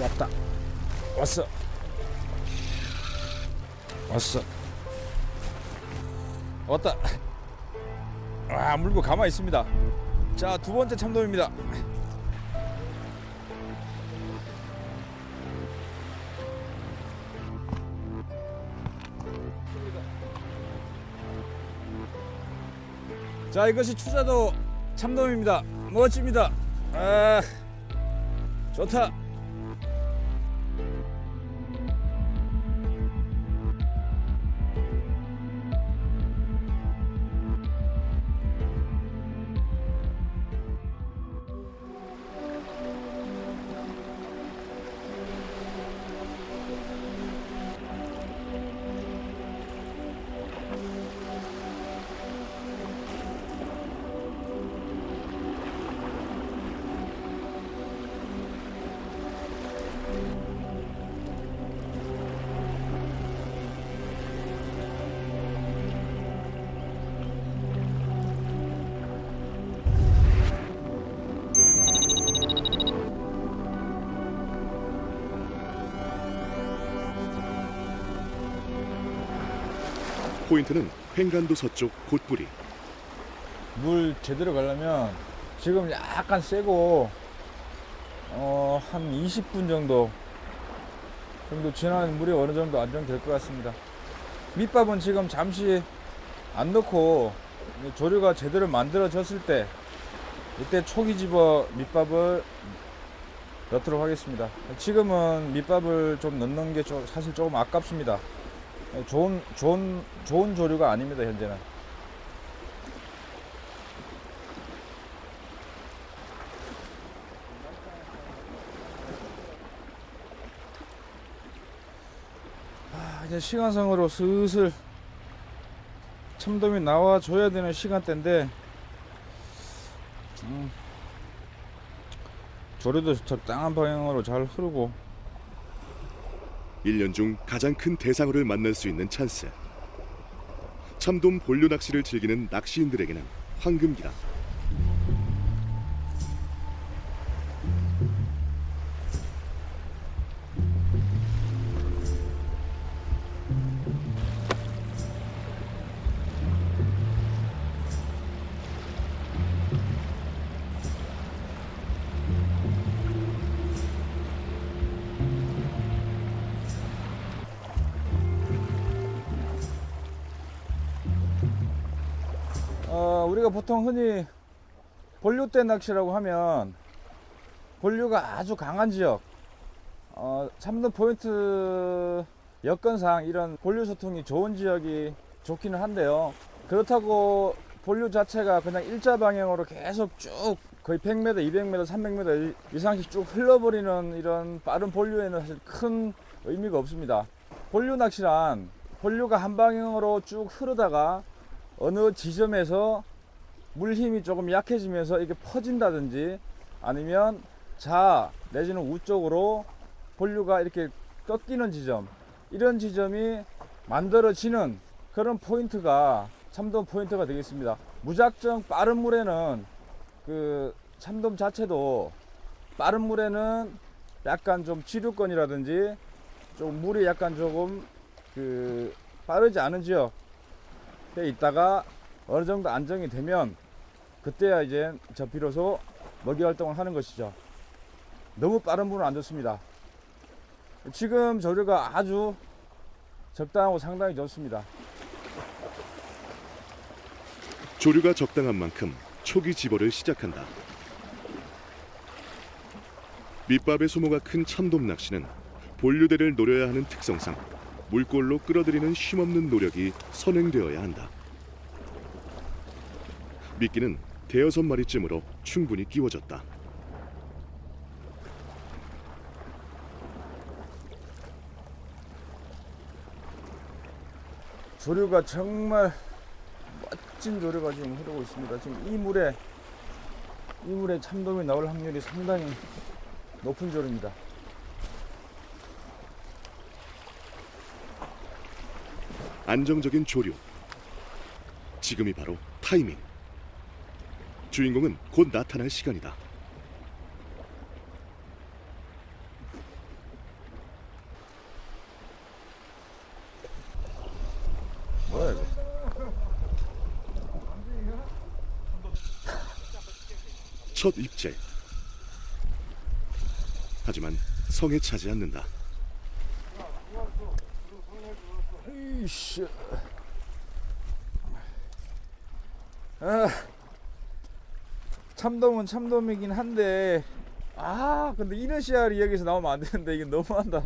왔다. 왔어. 왔어. 왔다. 아, 물고 가만히 있습니다. 자, 두 번째 참돔입니다. 자, 이것이 추자도 참돔입니다. 멋집니다. 아, 좋다. 포인트는 횡간도 서쪽 곧부리. 물 제대로 가려면 지금 약간 세고 어, 한 20분 정도 정도 지나면 물이 어느 정도 안정될 것 같습니다. 밑밥은 지금 잠시 안 넣고 조류가 제대로 만들어졌을 때 이때 초기 집어 밑밥을 넣도록 하겠습니다. 지금은 밑밥을 좀 넣는 게좀 사실 조금 아깝습니다. 좋은 좋은 좋은 조류가 아닙니다 현재는. 아, 이제 시간상으로 슬슬 참돔이 나와줘야 되는 시간대인데 음, 조류도 적당한 방향으로 잘 흐르고 1년 중 가장 큰 대상어를 만날 수 있는 찬스. 참돔 본류 낚시를 즐기는 낚시인들에게는 황금기다. 보통 흔히 본류대 낚시라고 하면 본류가 아주 강한 지역 어, 참돔 포인트 여건상 이런 본류 소통이 좋은 지역이 좋기는 한데요. 그렇다고 본류 자체가 그냥 일자 방향으로 계속 쭉 거의 100m, 200m, 300m 이상씩 쭉 흘러버리는 이런 빠른 본류에는 사실 큰 의미가 없습니다. 본류 낚시란 본류가 한 방향으로 쭉 흐르다가 어느 지점에서 물 힘이 조금 약해지면서 이게 퍼진다든지 아니면 자 내지는 우쪽으로 본류가 이렇게 꺾이는 지점 이런 지점이 만들어지는 그런 포인트가 참돔 포인트가 되겠습니다. 무작정 빠른 물에는 그 참돔 자체도 빠른 물에는 약간 좀 지류권이라든지 좀 물이 약간 조금 그 빠르지 않은 지역 에 있다가 어느 정도 안정이 되면 그때야 이제 저 비로소 먹이 활동을 하는 것이죠. 너무 빠른 분은 안 좋습니다. 지금 조류가 아주 적당하고 상당히 좋습니다. 조류가 적당한 만큼 초기 집어를 시작한다. 밑밥의 소모가 큰 참돔 낚시는 본류대를 노려야 하는 특성상 물골로 끌어들이는 쉼없는 노력이 선행되어야 한다. 미끼는 대여섯 마리쯤으로 충분히 끼워졌다. 조류가 정말 멋진 조류가 지금 흐르고 있습니다. 지금 이 물에 이 물에 참돔이 나올 확률이 상당히 높은 조류입니다. 안정적인 조류. 지금이 바로 타이밍. 주인공은 곧 나타날 시간이다. 첫 입질. 하지만 성에 차지 않는다. 참돔은 참돔이긴 한데, 아, 근데 이런 씨알이 여기서 나오면 안 되는데, 이게 너무한다.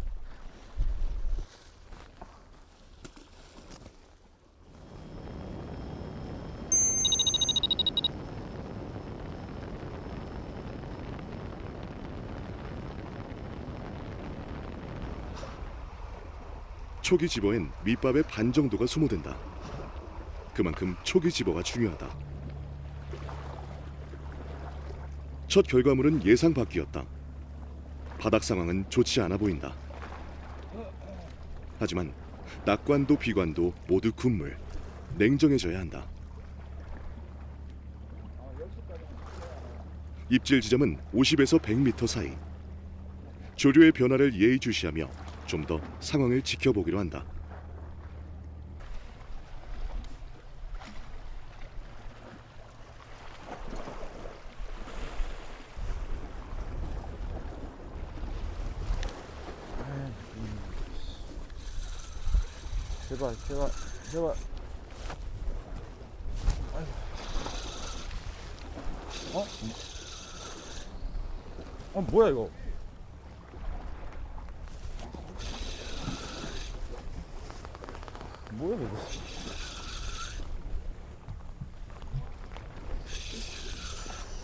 초기 집어엔 밑밥의 반 정도가 소모된다. 그만큼 초기 집어가 중요하다. 첫 결과물은 예상 밖이었다. 바닥 상황은 좋지 않아 보인다. 하지만 낙관도 비관도 모두 군물. 냉정해져야 한다. 입질 지점은 50에서 100m 사이. 조류의 변화를 예의주시하며 좀 더 상황을 지켜보기로 한다. 제발, 제발, 제발. 어? 어, 뭐야, 이거? 뭐야, 이거?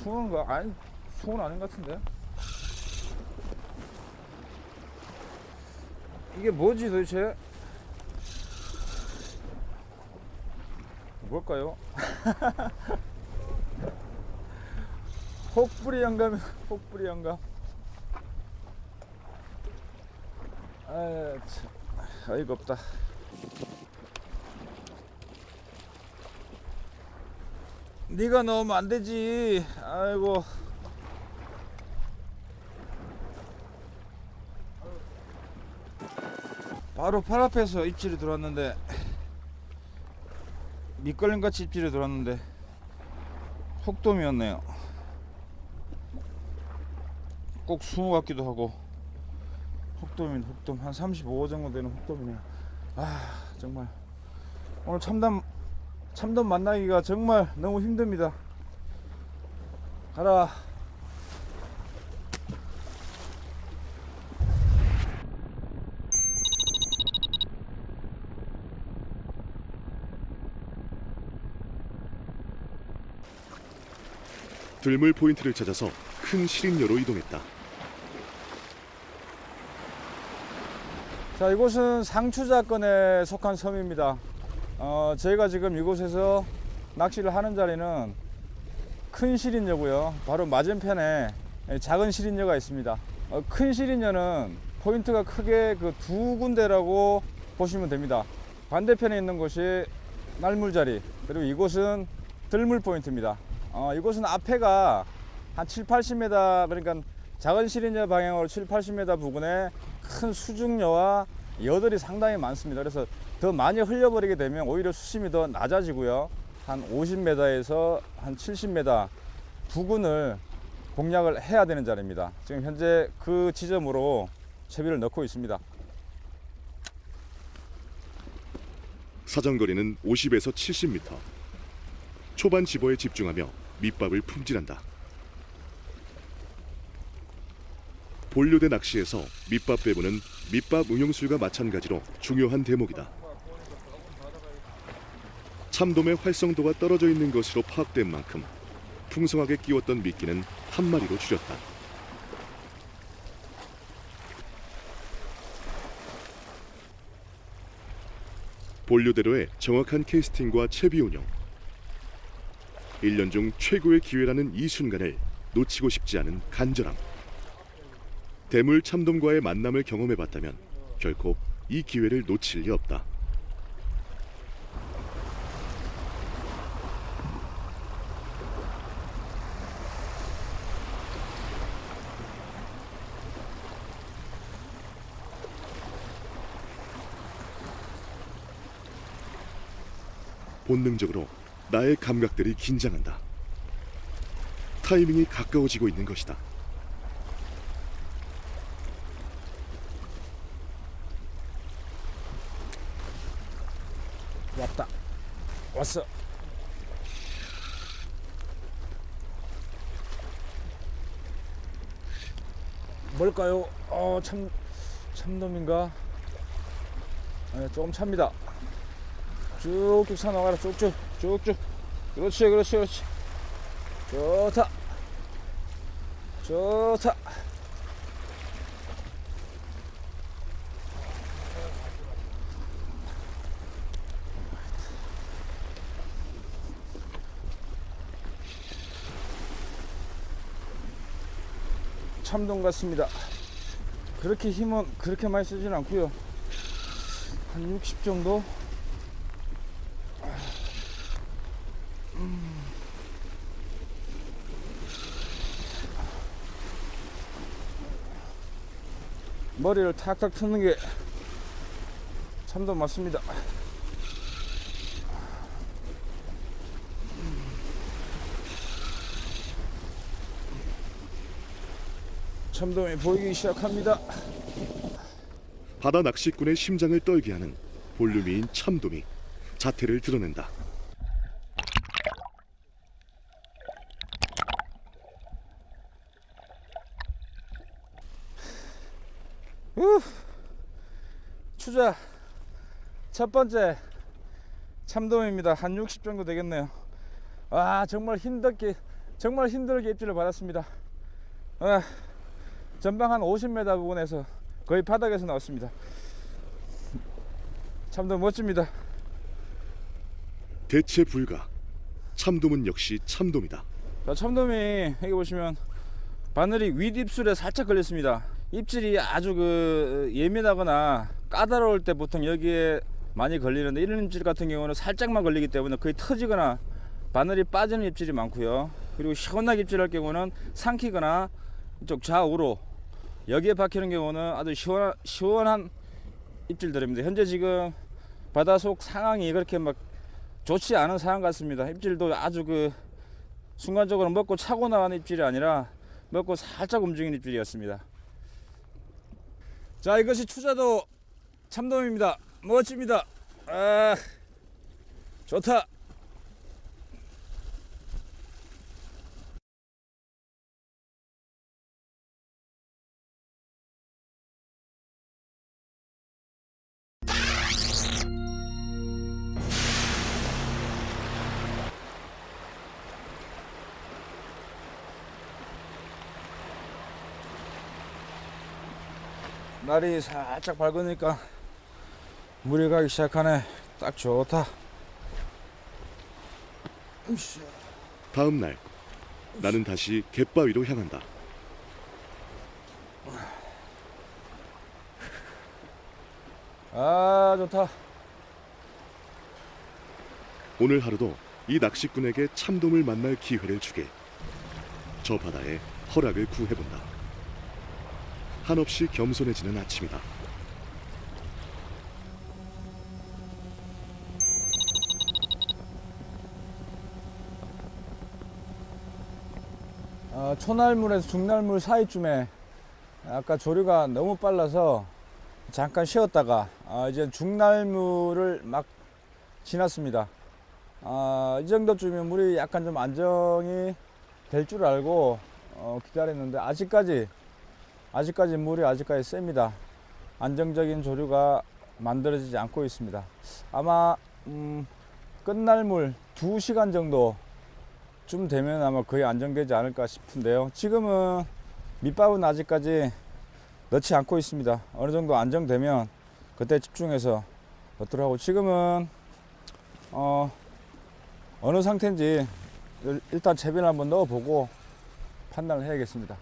수원가? 아니, 수원 아닌 것 같은데? 이게 뭐지 도대체? 뭘까요? 혹부리 영감, 혹부리 영감. 아, 참, 어이가 없다. 네가 넣으면 안 되지. 아이고. 바로 팔 앞에서 입질이 들어왔는데 밑걸림 같이 입질이 들어왔는데 혹돔이었네요. 꼭 숭어 같기도 하고 혹돔인 혹돔 한 35호 정도 되는 혹돔이네요. 아 정말 오늘 참담 참돔 만나기가 정말 너무 힘듭니다. 가라. 들물 포인트를 찾아서 큰 시린여로 이동했다. 자 이곳은 상추자권에 속한 섬입니다. 어, 저희가 지금 이곳에서 낚시를 하는 자리는 큰 시린여고요. 바로 맞은편에 작은 시린여가 있습니다. 어, 큰 시린여는 포인트가 크게 그 두 군데라고 보시면 됩니다. 반대편에 있는 곳이 날물자리 그리고 이곳은 들물 포인트입니다. 어, 이곳은 앞에가 한 7, 80m 그러니까 작은 시린여 방향으로 7, 80m 부근에 큰 수중여와 여들이 상당히 많습니다. 그래서 더 많이 흘려버리게 되면 오히려 수심이 더 낮아지고요. 한 50m에서 한 70m 부근을 공략을 해야 되는 자리입니다. 지금 현재 그 지점으로 채비를 넣고 있습니다. 사정거리는 50에서 70m. 초반 집어에 집중하며 밑밥을 품질한다. 본류대 낚시에서 밑밥 배분은 밑밥 응용술과 마찬가지로 중요한 대목이다. 참돔의 활성도가 떨어져 있는 것으로 파악된 만큼 풍성하게 끼웠던 미끼는 한 마리로 줄였다. 본류대로의 정확한 캐스팅과 채비 운영. 1년 중 최고의 기회라는 이 순간을 놓치고 싶지 않은 간절함. 대물 참돔과의 만남을 경험해 봤다면 결코 이 기회를 놓칠 리 없다. 본능적으로 나의 감각들이 긴장한다. 타이밍이 가까워지고 있는 것이다. 왔다. 왔어. 뭘까요? 어, 참, 참돔인가? 네, 조금 찹니다. 쭉쭉 사나가라, 쭉쭉, 쭉쭉. 그렇지, 그렇지, 그렇지. 좋다. 좋다. 참돔 같습니다. 그렇게 힘은 그렇게 많이 쓰진 않고요. 한 60 정도? 머리를 탁탁 트는 게 참돔 맞습니다. 참돔이 보이기 시작합니다. 바다 낚시꾼의 심장을 떨게 하는 볼륨이인 참돔이 자태를 드러낸다. 추자 첫 번째 참돔입니다. 한 60 정도 되겠네요. 아 정말 힘들게 정말 힘들게 입질을 받았습니다. 아, 전방 한 50m 부근에서 거의 바닥에서 나왔습니다. 참돔 멋집니다. 대체 불가. 참돔은 역시 참돔이다. 자, 참돔이 여기 보시면 바늘이 윗입술에 살짝 걸렸습니다. 입질이 아주 그 예민하거나 까다로울 때 보통 여기에 많이 걸리는데 이런 입질 같은 경우는 살짝만 걸리기 때문에 거의 터지거나 바늘이 빠지는 입질이 많고요. 그리고 시원하게 입질할 경우는 삼키거나 이쪽 좌우로 여기에 박히는 경우는 아주 시원한, 시원한 입질들입니다. 현재 지금 바닷속 상황이 그렇게 막 좋지 않은 상황 같습니다. 입질도 아주 그 순간적으로 먹고 차고 나가는 입질이 아니라 먹고 살짝 움직이는 입질이었습니다. 자, 이것이 추자도 참돔입니다. 멋집니다. 아, 좋다. 날이 살짝 밝으니까 물이 가기 시작하네. 딱 좋다. 으쌰. 다음 날 나는 다시 갯바위로 향한다. 아, 좋다. 오늘 하루도 이 낚시꾼에게 참돔을 만날 기회를 주게 저 바다에 허락을 구해본다. 한없이 겸손해지는 아침이다. 초날물에서 중날물 사이쯤에 아까 조류가 너무 빨라서 잠깐 쉬었다가 아, 이제 중날물을 막 지났습니다. 아, 이 정도쯤이면 물이 약간 좀 안정이 될 줄 알고 어, 기다렸는데 아직까지 아직까지 물이 아직까지 셉니다. 안정적인 조류가 만들어지지 않고 있습니다. 아마 음, 끝날 물 2시간 정도 좀 되면 아마 거의 안정되지 않을까 싶은데요. 지금은 밑밥은 아직까지 넣지 않고 있습니다. 어느 정도 안정되면 그때 집중해서 넣도록 하고 지금은 어, 어느 상태인지 일- 일단 채비를 한번 넣어보고 판단을 해야겠습니다.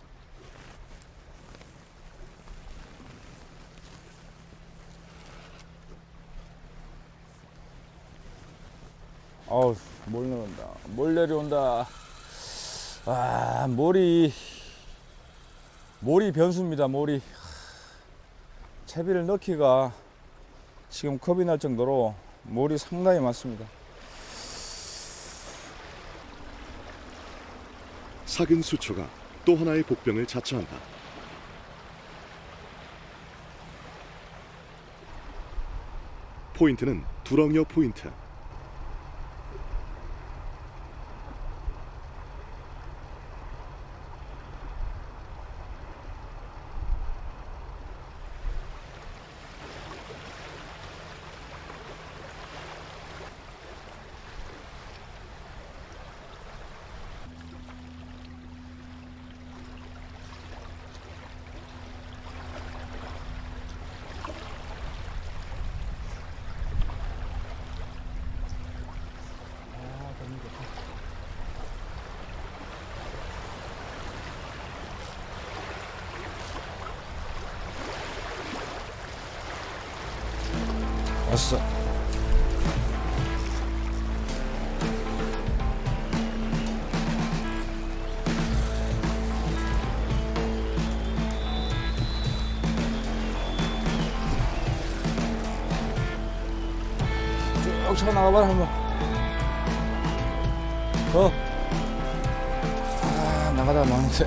어우, 몰 내려온다. 몰 내려온다. 아, 몰이, 몰이 변수입니다, 몰이. 채비를 넣기가 지금 겁이 날 정도로 몰이 상당히 많습니다. 작은 수초가 또 하나의 복병을 자처한다. 포인트는 두렁여 포인트. 왔어. 쭉 쳐 나가봐라 한번. 더. 아 나가다 망했어.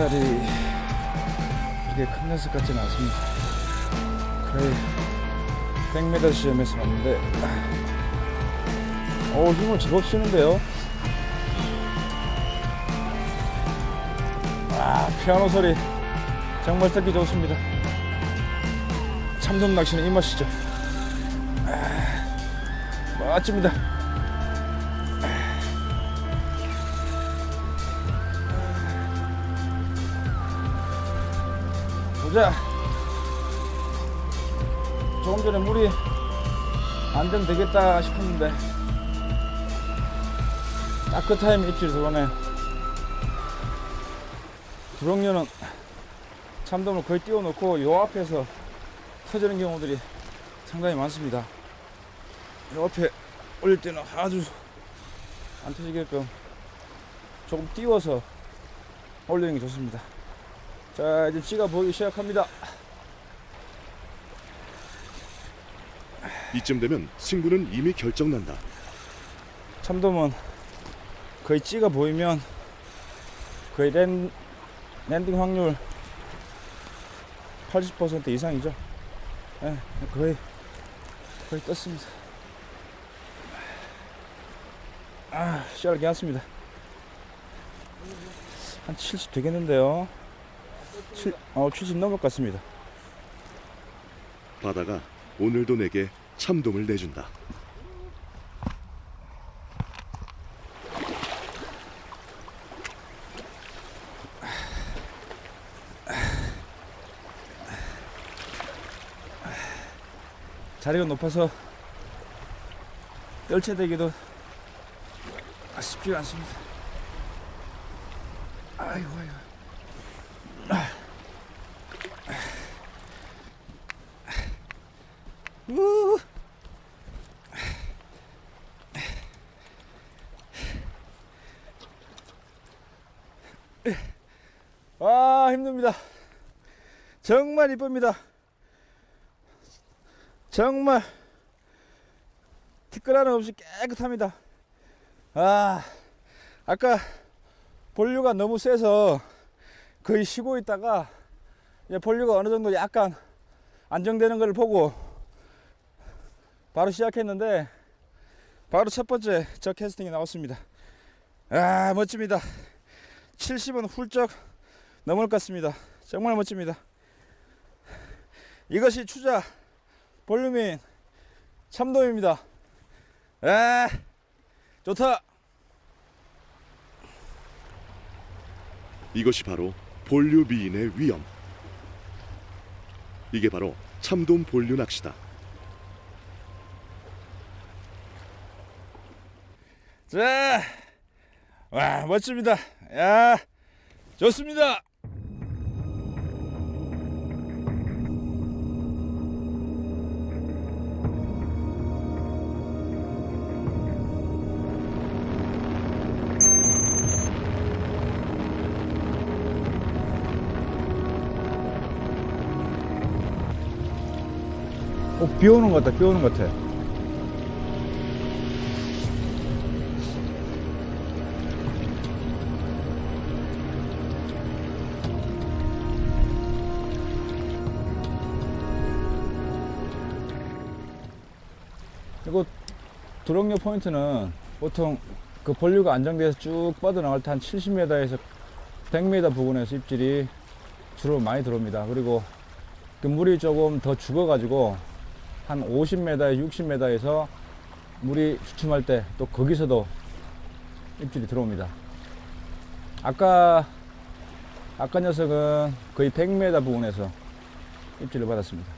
시알이 이게 큰 녀석 같지는 않습니다. 거의 100m 시험에서 왔는데, 오 힘을 제법 쓰는데요. 아 피아노 소리 정말 듣기 좋습니다. 참돔 낚시는 이 맛이죠. 아, 멋집니다. 보자. 조금 전에 물이 안 되면 되겠다 싶었는데 딱 그 타임에 입질이 들어오네. 두렁류는 참돔을 거의 띄워놓고 요 앞에서 터지는 경우들이 상당히 많습니다. 요 앞에 올릴 때는 아주 안 터지게끔 조금 띄워서 올리는 게 좋습니다. 자 이제 찌가 보이기 시작합니다. 이쯤 되면 승부는 이미 결정난다. 참돔은 거의 찌가 보이면 거의 랜, 랜딩 확률 80% 이상이죠. 예, 거의 거의 떴습니다. 아 씨알 괜찮습니다. 한 70 되겠는데요 7, 어, 70 넘을 것 같습니다 바다가 오늘도 내게 참돔을 내준다. 자리가 높아서 떨쳐대기도 쉽지가 않습니다. 아이고, 아이고. 우. 아, 힘듭니다. 정말 이쁩니다. 정말 티끌하는 없이 깨끗합니다. 아, 아까 본류가 너무 세서 거의 쉬고 있다가 이제 본류가 어느 정도 약간 안정되는 걸 보고 바로 시작했는데 바로 첫 번째 저 캐스팅이 나왔습니다. 아, 멋집니다. 70은 훌쩍 넘을 것 같습니다. 정말 멋집니다. 이것이 추자 볼륨인 참돔입니다. 아, 좋다. 이것이 바로 본류 미인의 위엄. 이게 바로 참돔 본류 낚시다. 자, 와 멋집니다. 야, 좋습니다. 비 오는 것 같아, 비 오는 것 같아. 이거 드럭류 포인트는 보통 그 본류가 안정돼서 쭉 뻗어나갈 때 한 70m에서 100m 부근에서 입질이 주로 많이 들어옵니다. 그리고 그 물이 조금 더 죽어가지고 한 50m에 60m에서 물이 주춤할 때 또 거기서도 입질이 들어옵니다. 아까 아까 녀석은 거의 100m 부근에서 입질을 받았습니다.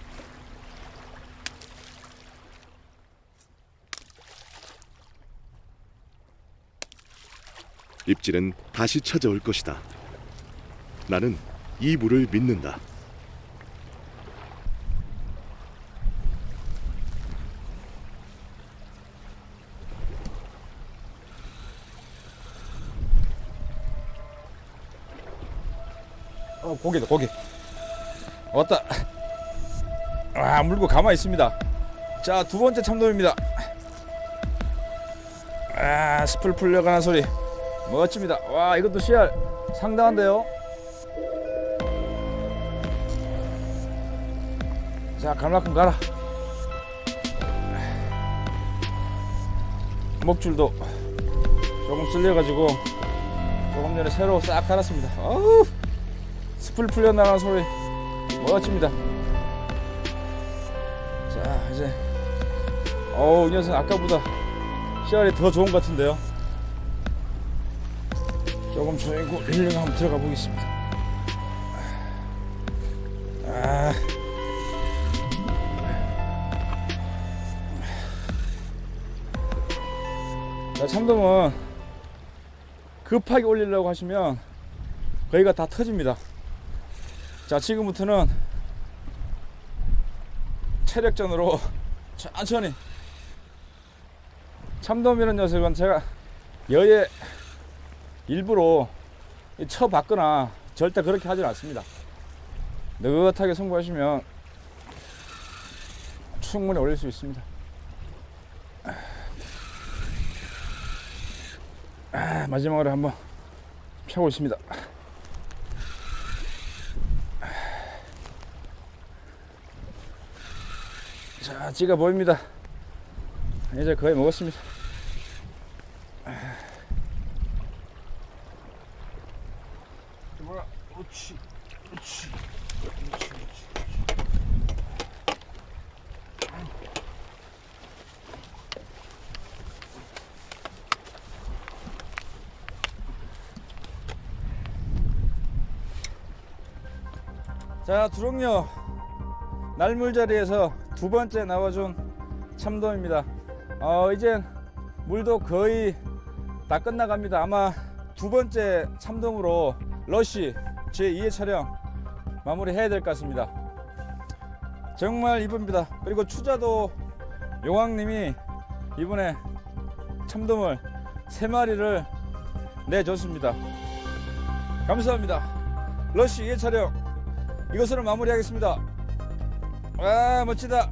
입질은 다시 찾아올 것이다. 나는 이 물을 믿는다. 어, 고기다, 고기. 왔다. 아, 물고 가만히 있습니다. 자, 두 번째 참돔입니다. 아, 스풀 풀려가는 소리. 멋집니다. 와, 이것도 씨알 상당한데요? 자, 갈 만큼 가라. 목줄도 조금 쓸려가지고 조금 전에 새로 싹 갈았습니다. 어우. 스풀 풀려나가는 소리 멋집니다. 자 이제 어우 이 녀석 아까보다 씨알이 더 좋은 것 같은데요? 조금 조이고 힐링 한번 들어가 보겠습니다. 아. 자, 참돔은 급하게 올리려고 하시면 거기가 다 터집니다 자 지금부터는 체력전으로 천천히 참돔이라는 녀석은 제가 여에 일부러 쳐봤거나 절대 그렇게 하진 않습니다. 느긋하게 승부하시면 충분히 올릴 수 있습니다. 아, 마지막으로 한번 펴고 있습니다 자, 찌가 보입니다. 이제 거의 먹었습니다. 뭐야? 그렇지, 그렇지, 그렇지, 그렇지. 자, 두롱녀 날물 자리에서 두 번째 나와준 참돔입니다. 어, 이젠 물도 거의 다 끝나갑니다. 아마 두 번째 참돔으로 러쉬 제 2회 촬영 마무리 해야 될 것 같습니다. 정말 이쁩니다. 그리고 추자도 용왕님이 이번에 참돔을 세 마리를 내줬습니다. 감사합니다. 러쉬 2회 촬영 이것으로 마무리하겠습니다. 아 멋지다